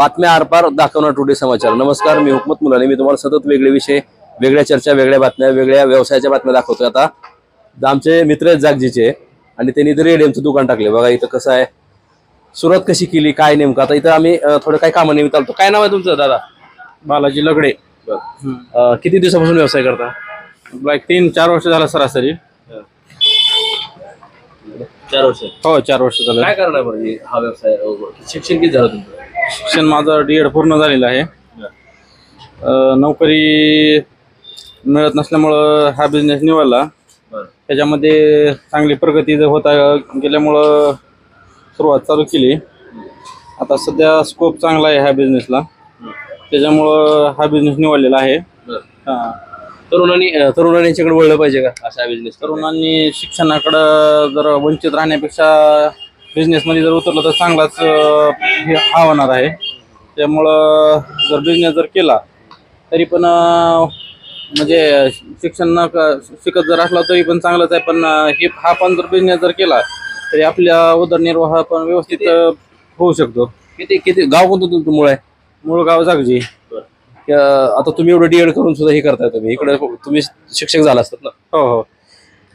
बातम्या आरपार दाखवणार टुडे समाचार. नमस्कार मी हुकमत मुलाने. मी तुम्हाला सतत वेगळे विषय वेगळ्या चर्चा वेगळ्या बातम्या वेगळ्या व्यवसायाच्या बातम्या दाखवतोय आता. आमचे मित्र आहेत जागजीचे आणि त्यांनी इथं रेडियमचं दुकान टाकले बघा इथं कसं आहे. सुरुवात कशी केली काय नेमकं? आता इथं आम्ही थोडं काय कामानिमित्त आलतो काय नाव आहे तुमचं दादा? बालाजी लगडे. अं, किती दिवसापासून व्यवसाय करता? एक तीन चार वर्ष झालं सरासरी. चार वर्ष. हो चार वर्ष झालं. काय करणार बरं हे- हा व्यवसाय? शिक्षण किती झालं तुमचं? शिक्षण माझं डी एड पूर्ण झालेलं आहे. नोकरी मिळत नसल्यामुळं हा बिझनेस निवडला. त्याच्यामध्ये चांगली प्रगती जर होता गेल्यामुळं सुरुवात चालू केली. आता सध्या स्कोप चांगला आहे ह्या बिझनेसला त्याच्यामुळं हा बिझनेस निवडलेला आहे. हा. तरुणांनी तरुणांनी यांच्याकडे वळलं पाहिजे का? असा बिझनेस तरुणांनी शिक्षणाकडं जर वंचित राहण्यापेक्षा बिझनेसमध्ये जर उतरलं तर चांगलाच हे हा होणार आहे. त्यामुळं जर बिझनेस जर केला तरी पण म्हणजे शिक्षण न शिकत जर असला तरी पण चांगलंच आहे. पण हे हा पण जर बिझनेस जर केला तरी आपल्या उदरनिर्वाह पण व्यवस्थित होऊ शकतो. किती किती? गाव कोणतं तुमचं मूळ आहे? मूळ गाव जागजी. आता तुम्ही एवढं डीएड करून सुद्धा हे करताय तुम्ही. इकडे तुम्ही शिक्षक झाला असतात ना. हो हो.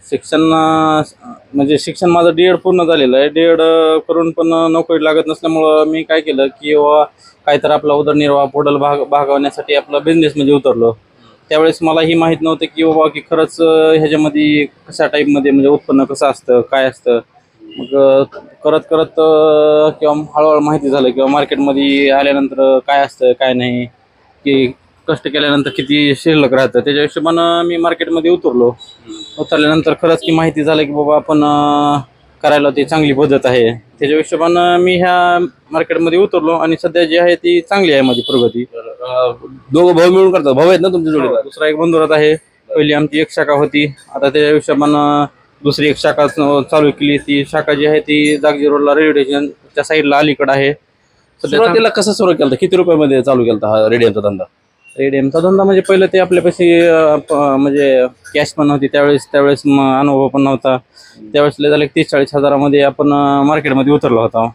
शिक्षण म्हणजे शिक्षण माझं डी एड पूर्ण झालेलं आहे. डी एड करून पण नोकरी लागत नसल्यामुळं मी काय केलं की बाबा काहीतरी आपला उदरनिर्वाह पोडल भाग भागवण्यासाठी आपला बिझनेसमध्ये उतरलो. त्यावेळेस मला ही माहीत नव्हतं की बाबा की खरंच ह्याच्यामध्ये कशा टाईपमध्ये म्हणजे उत्पन्न कसं असतं काय असतं. मग करत करत किंवा हळूहळू माहिती झालं किंवा मार्केटमध्ये आल्यानंतर काय असतं काय नाही की कष्ट केल्यानंतर किती शिल्लक राहतं त्याच्या हिशोबानं मी मार्केटमध्ये उतरलो. उतरल्यानंतर खरंच की माहिती झालं की बाबा आपण करायला ती चांगली पद्धत आहे. त्याच्या हिशोबानं मी ह्या मार्केटमध्ये उतरलो आणि सध्या जी आहे ती चांगली आहे माझी प्रगती. दोघं भाऊ मिळून करतात. भाऊ आहेत ना तुमच्या जोडीला? दुसरा एक बंधुरात आहे. पहिली आमची एक शाखा होती. आता त्याच्या हिशोबानं दुसरी एक शाखा चालू केली. ती शाखा जी आहे ती जागजी रोडला रेल्वे स्टेशनच्या साईडला अलीकडे आहे. सध्या सुरुवातीला कसं सुरू केलं? किती रुपयामध्ये चालू केला हा रेडियमचा धंदा? रेडियमचा धंदा म्हणजे पहिलं ते आपल्यापाशी म्हणजे कॅश पण नव्हती. त्यावेळेस त्यावेळेस अनुभव पण नव्हता. त्यावेळेस लय झालं तीस चाळीस हजारामध्ये आपण मार्केटमध्ये उतरलो होतो.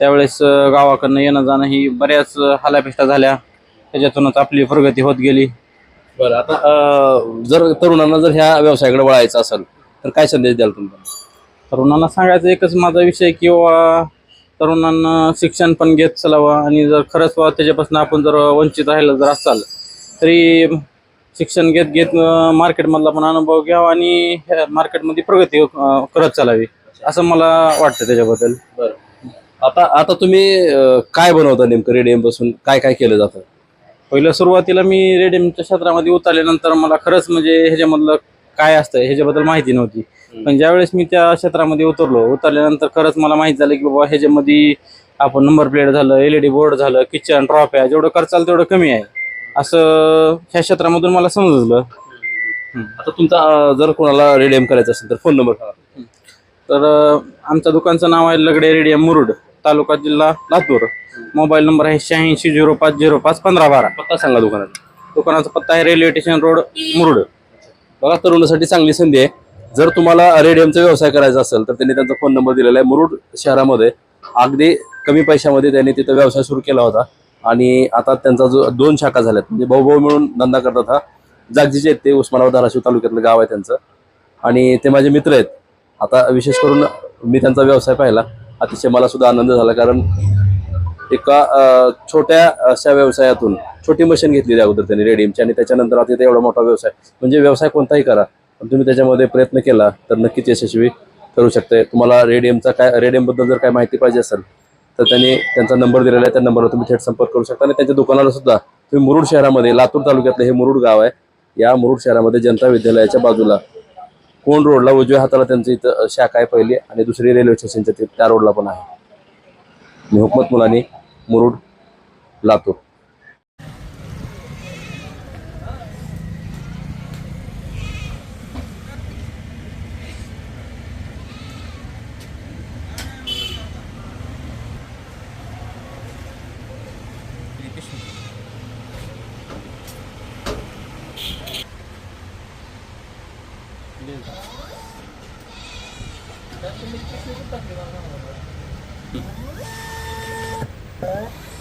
त्यावेळेस गावाकडनं येणं जाणं ही बऱ्याच हालापेष्टा झाल्या. त्याच्यातूनच आपली प्रगती होत गेली. बरं आता जर तरुणांना जर ह्या व्यवसायाकडे वळायचं असेल तर काय संदेश द्याल तुम्ही? तरुणांना सांगायचं एकच माझा विषय की बाबा तरुणांना शिक्षण पण घेत चलावं आणि जर खरंच बाबा त्याच्यापासून आपण जर वंचित राहिलं जर असाल तरी शिक्षण घेत घेत मार्केटमधला पण अनुभव घ्यावा आणि मार्केटमध्ये प्रगती करत चालावी असं मला वाटतं त्याच्याबद्दल. बरं. आता आता तुम्ही काय बनवता नेमकं रेडियमपासून काय काय केलं जातं? पहिलं सुरुवातीला मी रेडियमच्या क्षेत्रामध्ये उतरल्यानंतर मला खरंच म्हणजे ह्याच्यामधलं काय असतं ह्याच्याबद्दल माहिती नव्हती. पण ज्यावेळेस मी त्या क्षेत्रामध्ये उतरलो उतरल्यानंतर खरंच मला माहीत झालं की बाबा ह्याच्यामध्ये आपण नंबर प्लेट झालं एल ई डी बोर्ड झालं किचन ट्रॉफ्या जेवढं करचाल तेवढं कमी आहे. असं ह्या क्षेत्रामधून मला समजलं. आता तुमचा अं, जर कोणाला रेडियम करायचं असेल तर फोन नंबर सांगा. तर अं, आमच्या दुकानचं नाव आहे लगडे रेडियम मुरुड तालुका जिल्हा लातूर. मोबाईल नंबर आहे शहाऐंशी झिरो पाच झिरो पाच पंधरा बारा. पत्ता सांगा दुकानाचा. दुकानाचा पत्ता आहे रेल्वे स्टेशन रोड मुरुड. बघा तरुणासाठी चांगली संधी आहे. जर तुम्हाला रेडियमचा व्यवसाय करायचा असेल तर त्यांनी त्यांचा फोन नंबर दिलेला आहे. मुरुड शहरामध्ये अगदी कमी पैशामध्ये त्यांनी तिथं व्यवसाय सुरू केला होता. आणि आता त्यांचा जो दोन शाखा झाल्यात म्हणजे भाऊ भाऊ मिळून धंदा करतात हा. जागजीचे आहेत ते उस्मानाबाद धाराशिव तालुक्यातलं गाव आहे त्यांचं. आणि ते माझे मित्र आहेत. आता विशेष करून मी त्यांचा व्यवसाय पाहिला. अतिशय मला सुद्धा आनंद झाला कारण एका छोट्या अशा व्यवसायातून छोटी मशीन घेतलेली अगोदर त्यांनी रेडियमची आणि त्याच्यानंतर आता तिथे एवढा मोठा व्यवसाय. म्हणजे व्यवसाय कोणताही करा. पण तुम्ही त्याच्यामध्ये प्रयत्न केला तर नक्कीच यशस्वी करू शकते. तुम्हाला रेडियमचा काय रेडियमबद्दल जर काय माहिती पाहिजे असेल तर त्यांनी त्यांचा नंबर दिलेला आहे. त्या नंबरवर तुम्ही थेट संपर्क करू शकता. आणि त्यांच्या दुकानाला सुद्धा तुम्ही मुरुड शहरामध्ये लातूर तालुक्यातलं हे मुरुड गाव आहे. या मुरुड शहरामध्ये जनता विद्यालयाच्या बाजूला कोण रोडला उजव्या हाताला त्यांचं इथं शाखा आहे पहिली. आणि दुसरी रेल्वे स्टेशनच्या त्या रोडला पण आहे. मी हुकमत मुलानी मुरुड लातूर. तुम्ही po